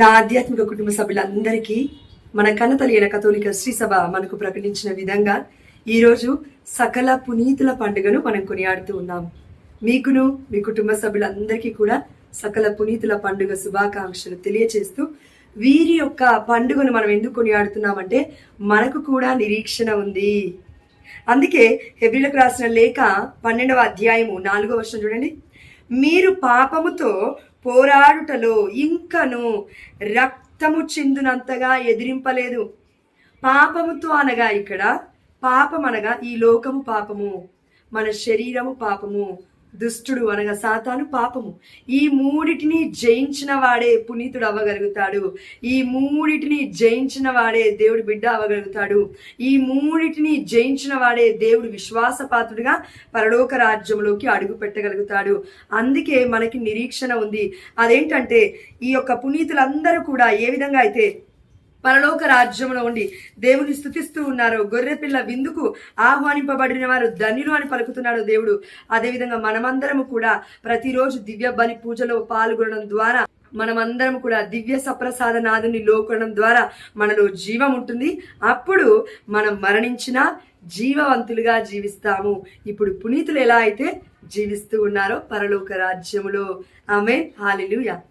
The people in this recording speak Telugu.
నా ఆధ్యాత్మిక కుటుంబ సభ్యులందరికీ మన కన్నతలి అయిన కథోలిక శ్రీ సభ మనకు ప్రకటించిన విధంగా ఈరోజు సకల పునీతుల పండుగను మనం కొనియాడుతూ ఉన్నాం. మీకును మీ కుటుంబ సభ్యులందరికీ కూడా సకల పునీతుల పండుగ శుభాకాంక్షలు తెలియచేస్తూ వీరి యొక్క పండుగను మనం ఎందుకు కొనియాడుతున్నామంటే మనకు కూడా నిరీక్షణ ఉంది. అందుకే హెబ్రిలకు రాసిన లేఖ పన్నెండవ అధ్యాయము నాలుగో వర్షం చూడండి. మీరు పాపముతో పోరాడుటలో ఇంకను రక్తము చిందునంతగా ఎదిరింపలేదు. పాపముతో అనగా ఇక్కడ పాపం అనగా ఈ లోకము పాపము మన శరీరము పాపము దుష్టుడు అనగా సాతాను పాపము. ఈ మూడిటిని జయించిన వాడే పునీతుడు అవ్వగలుగుతాడు. ఈ మూడిటిని జయించిన వాడే దేవుడు బిడ్డ అవ్వగలుగుతాడు. ఈ మూడిటిని జయించిన వాడే దేవుడు విశ్వాసపాత్రుడిగా పరలోక రాజ్యంలోకి అడుగు పెట్టగలుగుతాడు అందుకే మనకి నిరీక్షణ ఉంది. అదేంటంటే ఈ యొక్క పునీతులందరూ కూడా ఏ విధంగా అయితే పరలోక రాజ్యంలో ఉండి దేవుని స్థుతిస్తూ ఉన్నారు. గొర్రెపిల్ల విందుకు ఆహ్వానింపబడిన వారు ధన్యులు అని పలుకుతున్నాడు దేవుడు. అదేవిధంగా మనమందరము కూడా ప్రతిరోజు దివ్య బలి పూజలో పాల్గొనడం ద్వారా మనమందరం కూడా దివ్య సప్రసాద నాదుని లోకడం ద్వారా మనలో జీవం ఉంటుంది. అప్పుడు మనం మరణించిన జీవవంతులుగా జీవిస్తాము. ఇప్పుడు పునీతులు ఎలా అయితే జీవిస్తూ ఉన్నారో పరలోక రాజ్యములో. ఆమె హాలిలుయా.